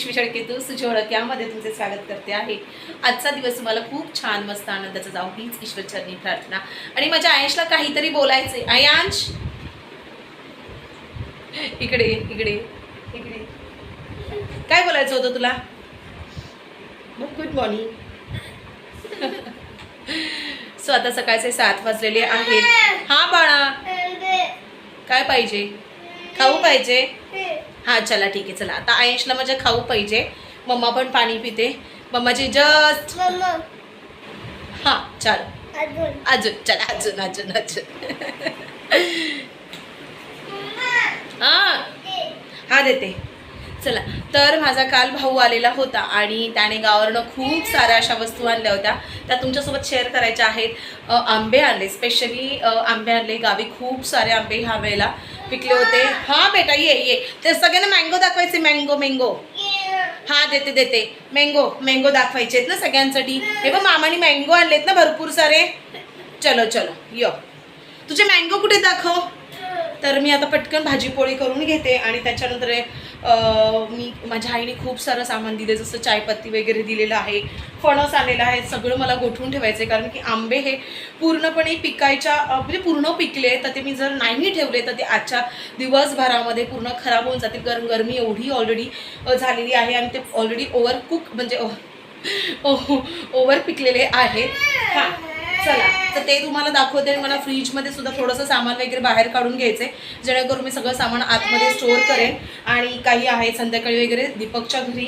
यशवी शेळकेतू सुजी ओळख यामध्ये तुमचे स्वागत करते आहे. आजचा दिवस तुम्हाला खूप छान मस्त आनंदाचा जाऊ हीच ईश्वरचरणी प्रार्थना. आणि माझ्या आयंशला काहीतरी बोलायचंय. आयांश इकडे इकडे इकडे. काय बोलायचं होतं तुला? गुड मॉर्निंग सो आता सकाळचे सात वाजलेले आहेत. हा बाळा. काय पाहिजे? खाऊ पाहिजे? हा चला ठीक आहे चला. आता आयशला माझ्या खाऊ पाहिजे. मम्मा पण पाणी पिते. मम्माची जस्ट हा चल. अजून. चला अजून अजून अजून. हा. हा देते. चला तर माझा काल भाऊ आलेला होता आणि त्याने गावावरनं खूप साऱ्या अशा वस्तू आणल्या होत्या. त्या तुमच्यासोबत शेअर करायच्या आहेत. आंबे आणले स्पेशली आंबे आणले. गावी खूप सारे आंबे ह्या वेळेला पिकले होते. हा बेटा ये ये. ते सगळ्यांना मँगो दाखवायचे मँगो मँगो हा देते देते. मँगो मँगो दाखवायचे आहेत ना सगळ्यांसाठी. हे बघ मामाने मँगो आणलेत ना भरपूर सारे. चलो चलो यो. तुझे मँगो कुठे दाखव? तर मी आता पटकन भाजीपोळी करून घेते आणि त्याच्यानंतर मी माझ्या आईने खूप सारं सामान दिलं जसं चायपत्ती वगैरे दिलेलं आहे फणस आलेलं आहे सगळं मला गोठवून ठेवायचं आहे कारण की आंबे हे पूर्णपणे पिकायच्या म्हणजे पूर्ण पिकले तर ते मी जर नाही ठेवले तर ते आजच्या दिवसभरामध्ये पूर्ण खराब होऊन जातील. कारण गरमी एवढी ऑलरेडी झालेली आहे आणि ते ऑलरेडी ओव्हर कुक म्हणजे ओव्हर पिकलेले आहेत हां. चला तर ते तुम्हाला दाखवते आणि मला फ्रीजमध्ये सुद्धा थोडंसं सामान वगैरे बाहेर काढून घ्यायचं आहे जेणेकरून मी सगळं सामान आतमध्ये स्टोअर करेन. आणि काही आहे संध्याकाळी वगैरे दीपकच्या घरी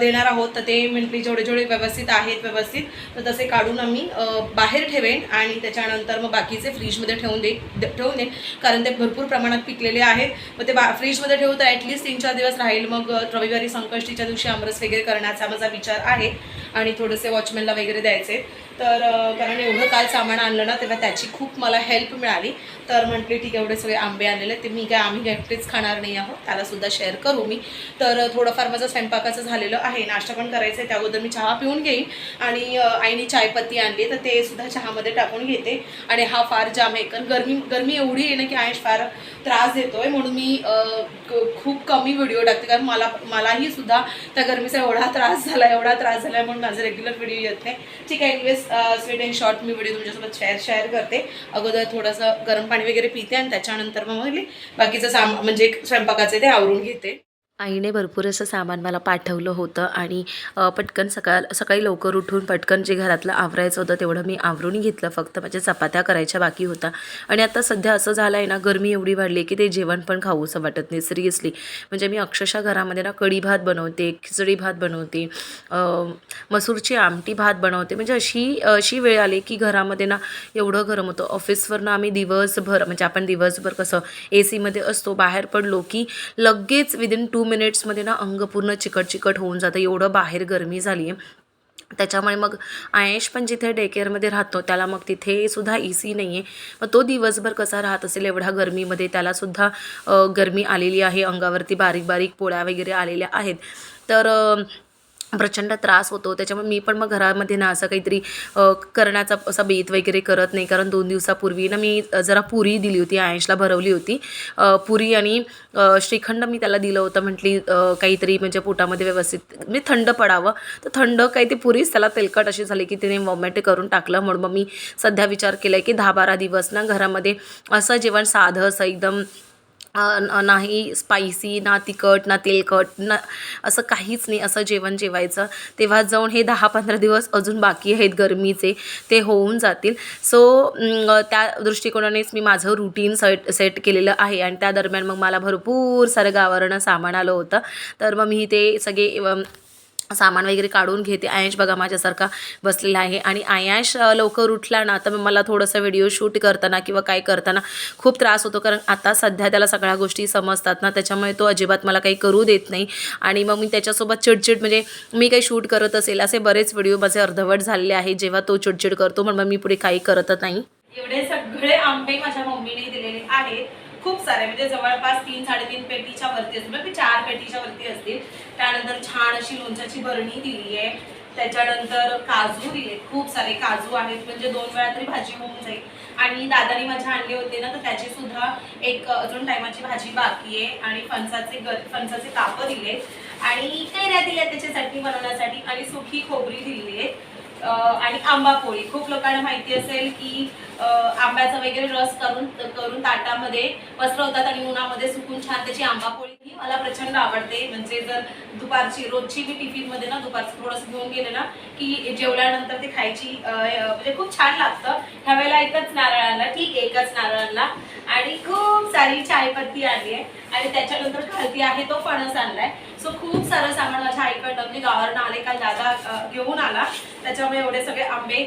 देणार आहोत. तर ते म्हटली जेवढे जेवढे व्यवस्थित आहेत व्यवस्थित तर तसे काढून आम्ही बाहेर ठेवेन. आणि त्याच्यानंतर मग बाकीचे फ्रीजमध्ये ठेवून दे ठेवून देईन. कारण ते भरपूर प्रमाणात पिकलेले आहेत. मग ते बा फ्रीजमध्ये ठेवू तर ॲटलिस्ट तीन चार दिवस राहील. मग रविवारी संकष्टीच्या दिवशी आमरस वगैरे करण्याचा माझा विचार आहे. आणि थोडेसे वॉचमॅनला वगैरे द्यायचे. तर कारण एवढं काल सामान आणलं ना तेव्हा त्याची खूप मला हेल्प मिळाली. तर म्हटले ठीक आहे एवढे सगळे आंबे आणलेले ते मी काय आम्ही एकटेच खाणार नाही आहोत. त्यालासुद्धा शेअर करू मी. तर थोडंफार माझं स्वयंपाकाचं झालेलं आहे. नाश्ता पण करायचं आहे त्याबद्दल अगोदर मी चहा पिऊन घेईन. आणि आईने चायपत्ती आणली तर ते सुद्धा चहामध्ये टाकून घेते. आणि हा फार जाम आहे. कारण गरमी गरमी एवढी आहे ना की आयश फार त्रास देतोय. म्हणून मी खूप कमी व्हिडिओ टाकते. कारण मला मलाही सुद्धा त्या गरमीचा एवढा त्रास झाला एवढा त्रास झाला म्हणून माझे रेग्युलर व्हिडिओ येत नाही. ठीक आहे इनवेस स्वीट अँड शॉर्ट मी व्हिडिओ तुमच्यासोबत शेअर शेअर करते. अगोदर थोडंसं गरम पाणी वगैरे पिते आणि त्याच्यानंतर मग मग बाकीचं साम म्हणजे स्वयंपाकाचे ते आवरून घेते. आईने भरपूर असं सामान मला पाठवलं होतं आणि पटकन सकाळ सकाळी लवकर उठून पटकन जे घरातलं आवरायचं होतं तेवढं मी आवरून घेतलं. फक्त माझ्या चपात्या करायच्या बाकी होता आणि आता सध्या असं झालं आहे ना गरमी एवढी वाढली की ते जेवण पण खाऊसं वाटत नाही सिरियसली. म्हणजे मी अक्षरशः घरामध्ये ना कढी भात बनवते खिचडी भात बनवते मसूरची आमटी भात बनवते. म्हणजे अशी अशी वेळ आली की घरामध्ये ना एवढं गरम होतं. ऑफिसवरनं आम्ही दिवसभर म्हणजे आपण दिवसभर कसं ए सीमध्ये असतो बाहेर पडलो की लगेच विदिन टू मिनिट्समध्ये ना अंग पूर्ण चिकट चिकट होऊन जातं. एवढं बाहेर गरमी झाली आहे त्याच्यामुळे मग आयेश पण जिथे डे केअरमध्ये राहतो त्याला मग तिथे सुद्धा ए सी नाही आहे मग तो दिवसभर कसा राहत असेल एवढ्या गरमीमध्ये त्यालासुद्धा गरमी आलेली आहे. अंगावरती बारीक बारीक पोळ्या वगैरे आलेल्या आहेत. तर प्रचंड त्रास होतो. त्याच्यामुळे मी पण मग घरामध्ये ना असं काहीतरी करण्याचा असा बेत वगैरे करत नाही. कारण दोन दिवसापूर्वी ना मी जरा पुरी दिली होती आयशला भरवली होती. पुरी आणि श्रीखंड मी त्याला दिलं होतं. म्हटली काहीतरी म्हणजे पोटामध्ये व्यवस्थित म्हणजे थंड पडावं. तर थंड काही ते पुरीच त्याला तेलकट अशी झाली की तिने वॉमेट करून टाकलं. म्हणून मग मी सध्या विचार केला आहे की दहा बारा दिवस ना घरामध्ये असं जेवण साधं असं एकदम नाही स्पायसी ना तिखट ना तेलकट ना असं काहीच नाही असं जेवण जेवायचं. तेव्हा जाऊन हे दहा पंधरा दिवस अजून बाकी आहेत गरमीचे ते होऊन जातील. सो त्या दृष्टिकोनानेच मी माझं रुटीन सेट सेट केलेलं आहे. आणि त्या दरम्यान मग मला भरपूर सारं गावरणं सामान आलं होतं. तर मग मी ते सगळे सामान वगैरे काढून घेते. आयश बघा माझ्यासारखा बसलेला आहे. आणि आयाश लवकर उठला ना तर मग मला थोडंसं व्हिडिओ शूट करताना किंवा काय करताना खूप त्रास होतो. कारण आता सध्या त्याला सगळ्या गोष्टी समजतात ना त्याच्यामुळे तो अजिबात मला काही करू देत नाही. आणि मग मी त्याच्यासोबत चिडचिड म्हणजे मी काही शूट करत असेल असे बरेच व्हिडिओ माझे अर्धवट झालेले आहे जेव्हा तो चिडचिड करतो म्हणून मग मी पुढे काही करत नाही. एवढे सगळे आंबे माझ्या मम्मीने दिलेले आहेत. खूप सारे म्हणजे जवळपास तीन साडेतीन पेटीच्या वरती असतील म्हणजे चार पेटीच्या वरती असतील. त्यानंतर छान अशी लोणच्याची बरणी दिली आहे. त्याच्यानंतर काजू दिले खूप सारे काजू आहेत म्हणजे दोन वेळा तरी भाजी होऊन जाईल. आणि दादानी माझ्या आणले होते ना तर त्याची सुद्धा एक अजून टायमाची भाजी बाकी आहे. आणि फणसाचे ग फणसाचे कापं दिले. आणि कैऱ्या दिल्या त्याच्यासाठी बनवण्यासाठी. आणि सुखी खोबरी दिली आहे. आणि आंबा पोळी. खूप लोकांना माहिती असेल की आंब्याचा वगैरे रस करून करून ताटामध्ये पसरवतात आणि उन्हामध्ये सुकून छान त्याची आंबा पोळी ही मला प्रचंड आवडते. म्हणजे जर दुपारची रोजची मी टिफिनमध्ये ना दुपारचं थोडंसं घेऊन गेले ना की जेवल्यानंतर ते खायची म्हणजे खूप छान लागतं. ह्या वेळेला एकच नारळाला ठीक आहे एकच नारळाला आणि खूप सारी चायपत्ती आली आहे. आणि त्याच्यानंतर खालती आहे तो फणस आणलाय. सो खूप सारं सामान माझ्या आईकडनं म्हणजे मी गावावरनं आले काल दादा घेऊन आला. त्याच्यामुळे एवढे सगळे आंबे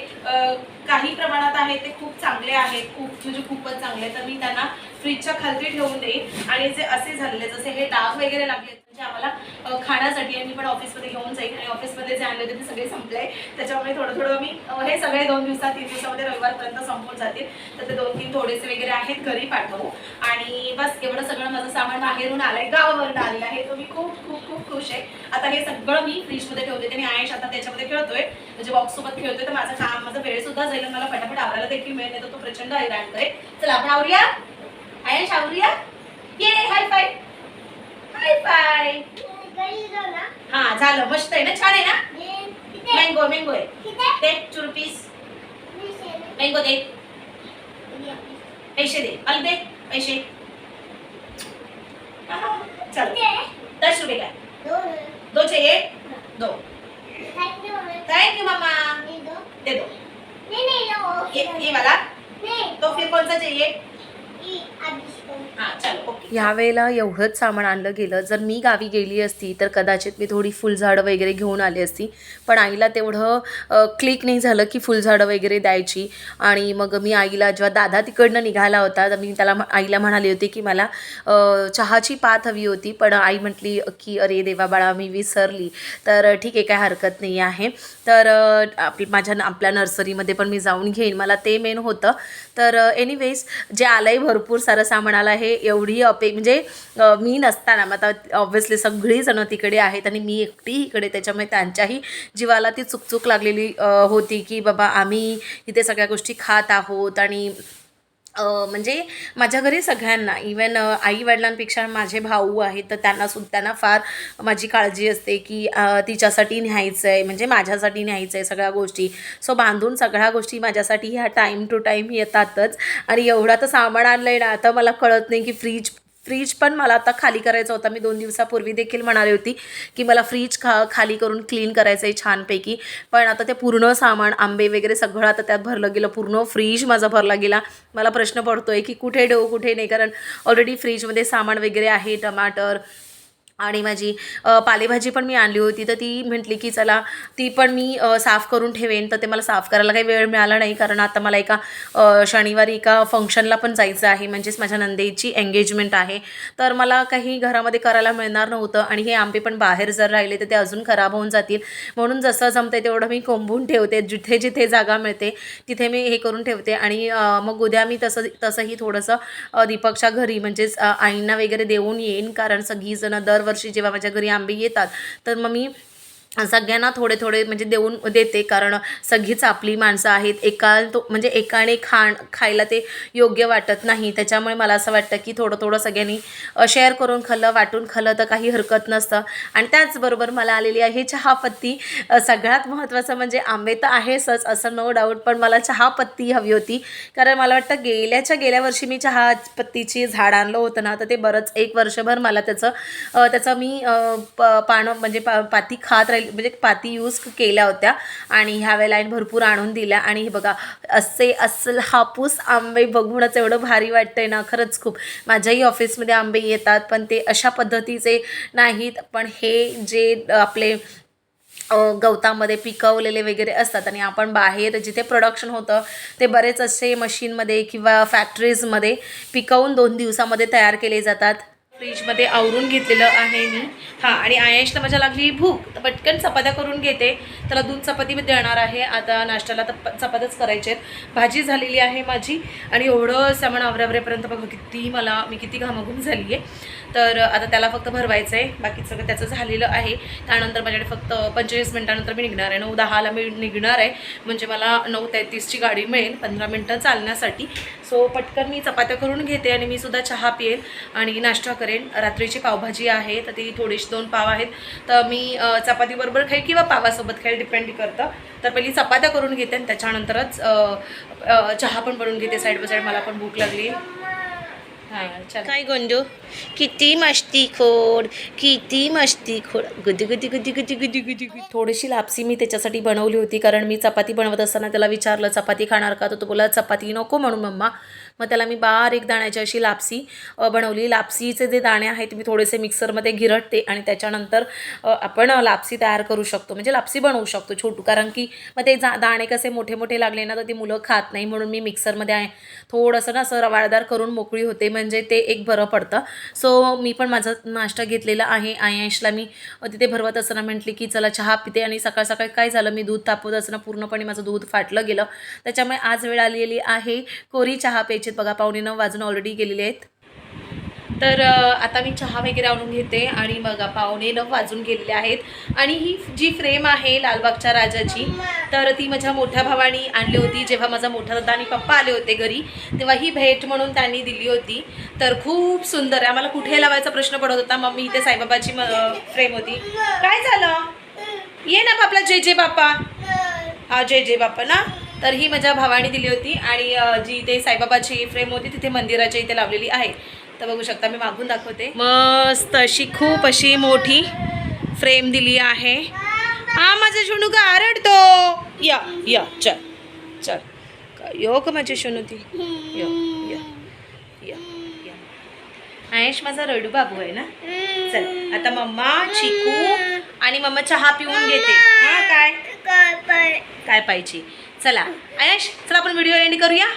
काही प्रमाणात आहेत ते खूप चांगले आहेत खूप म्हणजे खूपच चांगले तर मी त्यांना फ्रीजच्या खालती ठेवून देईन. आणि जे असे झालेले जसे हे डाग वगैरे लागले म्हणजे आम्हाला खाण्यासाठी आणि मी पण ऑफिसमध्ये घेऊन जाईल आणि ऑफिसमध्ये जे आणले होते ते सगळे संपले. त्याच्यामुळे थोडं थोडं मी हे सगळे दोन दिवसात तीन दिवसामध्ये रविवारपर्यंत संपून जातील. तर ते दोन तीन थोडेसे वगैरे आहेत घरी पाठवू. आणि बस एवढं सगळं माझं सामान बाहेरून आलंय गावावरून आलेलं आहे. तो मी खूप खूप खूप खुश आहे. आता हे सगळं मी फ्रीजमध्ये ठेवते आणि आयश आता त्याच्यामध्ये खेळतोय. म्हणजे बॉक्स सोबत खेळतोय. तर माझं काम माझा वेळ सुद्धा जाईल मला फटाफट आवरायला देखील मिळेल. नाही तर तो प्रचंड हैराण करेल चला आपण आवरूया? आयश आवरूया? ये हाय फाय हाय फाय हा झालं. मस्त आहे ना? छान आहे ना? मँगो मँगो आहे. ते चुरपीस मँगो दे. पैसे दे. अल दे पैसे. चल. दस रुपये का दो चाहिए दो थैंक यू मामा. दे दो. ये ये वाला. तो फिर कौन सा चाहिए ह्या वेळेला एवढंच सामान आणलं गेलं. जर मी गावी गेली असती तर कदाचित मी थोडी फुलझाडं वगैरे घेऊन आली असती. पण आईला तेवढं क्लिक नाही झालं की फुलझाडं वगैरे द्यायची. आणि मग मी आईला जेव्हा दादा तिकडनं निघाला होता तर मी त्याला म- आईला म्हणाली होती की मला चहाची पात हवी होती. पण आई म्हटली की अरे देवा बाळा मी विसरली. तर ठीक आहे काय हरकत नाही आहे. तर आपली माझ्या आपल्या नर्सरीमध्ये पण मी जाऊन घेईन. मला ते मेन होतं. तर एनिवेज जे आलंय भरपूर सारं सामान आलं हे एवढी अपे म्हणजे मी नसताना मग आता ऑब्व्हियसली सगळीजणं तिकडे आहेत आणि मी एकटी इकडे त्याच्यामुळे त्यांच्याही जीवाला ती चुकचूक लागलेली होती की बाबा आम्ही इथे सगळ्या गोष्टी खात आहोत आणि म्हणजे माझ्या घरी सगळ्यांना इवन आई वडिलांपेक्षा माझे भाऊ आहेत तर त्यांना सुद्धा त्यांना फार माझी काळजी असते की तिच्यासाठी न्यायचं आहे म्हणजे माझ्यासाठी न्यायचं आहे सगळ्या गोष्टी. सो बांधून सगळ्या गोष्टी माझ्यासाठी ह्या टाईम टू टाईम येतातच. आणि एवढा तर सामान आणलं आहे ना आता मला कळत नाही की फ्रीज फ्रीज पण मला आता खाली करायचा होता. मी दोन दिवसापूर्वी देखील म्हणाली होती की मला फ्रीज खा खाली करून क्लीन करायचं आहे छानपैकी. पण आता ते पूर्ण सामान आंबे वगैरे सगळं आता त्यात भरलं गेलं. पूर्ण फ्रीज माझा भरला गेला. मला प्रश्न पडतो आहे की कुठे ठेवू कुठे नाही. कारण ऑलरेडी फ्रीजमध्ये सामान वगैरे आहे टमाटर आणि माझी पालेभाजी पण मी आणली होती तर ती म्हटली की चला ती पण मी साफ करून ठेवेन तर ते मला साफ करायला काही वेळ मिळाला नाही कारण आता मला एका शनिवारी एका फंक्शनला पण जायचं आहे म्हणजेच माझ्या नंदेची एंगेजमेंट आहे. तर मला काही घरामध्ये करायला मिळणार नव्हतं आणि हे आंबे पण बाहेर जर राहिले तर ते अजून खराब होऊन जातील. म्हणून जसं जमते तेवढं मी कोंबून ठेवते जिथे जिथे जागा मिळते तिथे मी हे करून ठेवते. आणि मग उद्या मी तसं तसंही थोडंसं दीपकच्या घरी म्हणजेच आईंना वगैरे देऊन येईन कारण सगळीजणं दर दरवर्षी जेव्हा माझ्या घरी आंबे येतात तर मग मी सगळ्यांना थोडे थोडे म्हणजे देऊन देते कारण सगळीच आपली माणसं आहेत. एका तो म्हणजे एकाने खाण खायला ते योग्य वाटत नाही. त्याच्यामुळे मला असं वाटतं की थोडं थोडं सगळ्यांनी शेअर करून खाल्लं वाटून खाल्लं तर काही हरकत नसतं. आणि त्याचबरोबर मला आलेली आहे चहापत्ती. सगळ्यात महत्त्वाचं म्हणजे आंबे तर आहेसच असं नो डाऊट पण मला चहापत्ती हवी होती. कारण मला वाटतं गेल्याच्या गेल्या वर्षी मी चहापत्तीची झाड आणलं होतं ना तर ते बरंच एक वर्षभर मला त्याचं त्याचं मी प पानं म्हणजे पा पाती खात राहील म्हणजे पाती यूज केल्या होत्या आणि ह्या वेळेला आईने भरपूर आणून दिल्या. आणि हे बघा असे असल हापूस आंबे बघूनच एवढं भारी वाटतंय ना खरंच खूप. माझ्याही ऑफिसमध्ये आंबे येतात पण ते अशा पद्धतीचे नाहीत. पण हे जे आपले गवतामध्ये पिकवलेले वगैरे असतात आणि आपण बाहेर जिथे प्रोडक्शन होतं ते बरेच असे मशीनमध्ये किंवा फॅक्टरीजमध्ये पिकवून दोन दिवसामध्ये तयार केले जातात. फ्रीजमध्ये आवरून घेतलेलं आहे मी. हां आणि आयशला माझ्या लागली. भूक. तर पटकन चपात्या करून घेते. त्याला दूध चपाती मी देणार आहे. आता नाश्त्याला तर चपात्याच करायचे आहेत. भाजी झालेली आहे माझी. आणि एवढं सामान आवऱ्यावऱ्यापर्यंत बघा किती मला मी किती घामाघूम झाली आहे तर आता त्याला फक्त भरवायचं आहे बाकी सगळं त्याचं झालेलं आहे. त्यानंतर माझ्याकडे फक्त पंचेचाळीस मिनटानंतर मी निघणार आहे. नऊ दहाला मी निघणार आहे. म्हणजे मला नऊ तेहतीसची गाडी मिळेल पंधरा मिनटं चालण्यासाठी. सो पटकन मी चपात्या करून घेते आणि मी सुद्धा चहा पिएल आणि नाश्ता करेन. रात्रीची पावभाजी आहे तर ती थोडीशी दोन पाव आहेत. तर मी चपातीबरोबर खाईल किंवा पावासोबत खाईल डिपेंड करतं. तर पहिली चपात्या करून घेते आणि त्याच्यानंतरच चहा पण बनवून घेते. साईड बाय साईड मला पण भूक लागली. हां चल. काय गंजू? किती मस्तीखोर किती मस्तीखोर गुदी गुदी गुदी गुदी गुदी गुदी थोडीशी लापसी मी त्याच्यासाठी बनवली होती कारण मी चपाती बनवत असताना त्याला विचारलं चपाती खाणार का? तर तो बोला चपाती नको म्हणून मम्मा. मग त्याला मी बारीक दाण्याची अशी लापसी बनवली. लापसीचे जे दाणे आहेत मी थोडेसे मिक्सरमध्ये गिरटते आणि त्याच्यानंतर आपण लापसी तयार करू शकतो. म्हणजे लापसी बनवू शकतो छोटू. कारण की मग ते जा दाणे कसे मोठे मोठे लागले ना तर ती मुलं खात नाही. म्हणून मी मिक्सरमध्ये आहे थोडंसं ना असं रवाळदार करून मोकळी होते. म्हणजे ते एक बरं पडतं. सो मी पण माझा नाश्ता घेतलेला आहे. आयशला मी तिथे भरवत असताना म्हटली की चला चहा पिते आणि सकाळ सकाळी काय झालं? मी दूध तापवत असताना पूर्णपणे माझं दूध फाटलं गेलं. त्याच्यामुळे आज वेळ आलेली आहे. कोरी चहा प्यायची बघा पावणे नऊ वाजून ऑलरेडी गेलेले आहेत. तर आता मी चहा वगैरे आणून घेते आणि मग पाहुणे नऊ वाजून गेलेले आहेत. आणि ही जी फ्रेम आहे लालबागच्या राजाची तर ती माझ्या मोठ्या भावानी आणली होती. जेव्हा माझा मोठा दादा आणि पप्पा आले होते घरी तेव्हा ही भेट म्हणून त्यांनी दिली होती. तर खूप सुंदर आहे. आम्हाला कुठे लावायचा प्रश्न पडत होता? मम्मी इथे साईबाबाची फ्रेम होती. काय झालं? ये ना आपला जय जय बाप्पा हा जय जय बाप्पा ना? तर ही माझ्या भावाने दिली होती आणि जी इथे साईबाबाची फ्रेम होती तिथे मंदिराच्या इथे लावलेली आहे. तर बघू शकता मी मागून दाखवते. मस्त अशी खूप अशी मोठी फ्रेम दिली आहे. हा माझा शोनू का आरडतो? या या चल चल. यो का माझी शोनू ती. यो या या या. आयश माझा रडू बाबू आहे ना? चल आता मम्मा चिकू आणि मम्मा चहा पिऊन घेते. हा काय? काय पाहिजे? चला आयश चला आपण व्हिडिओ एंड करूया?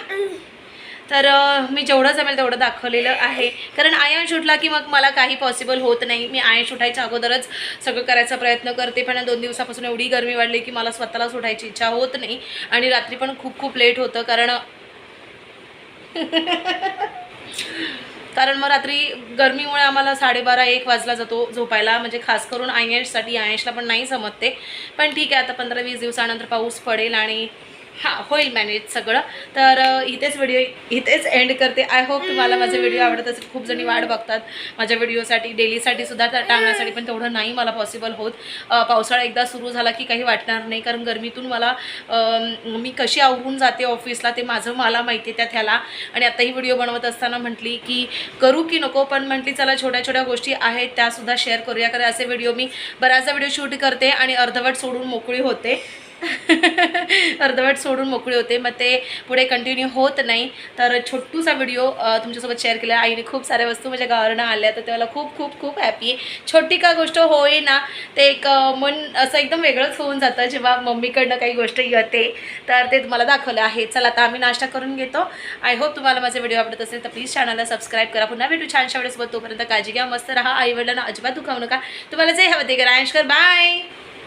तर मी जेवढं जमेल तेवढं दाखवलेलं आहे. कारण आयन उठला की मग मला काही पॉसिबल होत नाही. मी आयन उठायच्या अगोदरच सगळं करायचा प्रयत्न करते. पण दोन दिवसापासून एवढी गरमी वाढली की मला स्वतःला सुटायची इच्छा होत नाही. आणि रात्री पण खूप खूप लेट होतं. कारण कारण मग रात्री गरमीमुळे आम्हाला साडेबारा एक वाजला जातो झोपायला. म्हणजे खास करून आयएशसाठी आयएशला पण नाही जमत ते. पण ठीक आहे आता पंधरा वीस दिवसानंतर पाऊस पडेल आणि हां होईल मॅनेज सगळं. तर इथेच व्हिडिओ इथेच एंड करते. आय होप तुम्हाला माझे व्हिडिओ आवडत असेल. खूप जणी वाट बघतात माझ्या व्हिडिओसाठी डेलीसाठी सुद्धा टाळण्यासाठी पण तेवढं नाही मला पॉसिबल होत. पावसाळा एकदा सुरू झाला की काही वाटणार नाही. कारण गरमीतून मला मी कशी आवरून जाते ऑफिसला ते माझं मला माहिती आहे त्यात ह्याला आणि आताही व्हिडिओ बनवत असताना म्हटली की करू की नको? पण म्हटली चला छोट्या छोट्या गोष्टी आहेत त्यासुद्धा शेअर करूया. कारण असे व्हिडिओ मी बऱ्याचदा व्हिडिओ शूट करते आणि अर्धवट सोडून मोकळी होते. अर्धवट सोडून मोकळे होते. मग ते पुढे कंटिन्यू होत नाही. तर छोटूसा व्हिडिओ तुमच्यासोबत शेअर केला. आईने खूप साऱ्या वस्तू माझ्या गावावरनं आल्या तर तेव्हा खूप खूप खूप हॅपी आहे. छोटी का गोष्ट होई ना ते एक मन असं एकदम वेगळंच होऊन जातं. जेव्हा मम्मीकडनं काही गोष्ट येते तर ते तुम्हाला दाखवलं आहे. चला आता आम्ही नाश्ता करून घेतो. आय होप तुम्हाला माझे व्हिडिओ आवडत असेल तर प्लीज चॅनलला सबस्क्राईब करा. पुन्हा भेटू छानशा वेळेसोबत. तोपर्यंत काळजी घ्या मस्त राहा. आई वडिलांना अजिबात दुखावू नका. तुम्हाला जे हवं ते करा. कर. Bye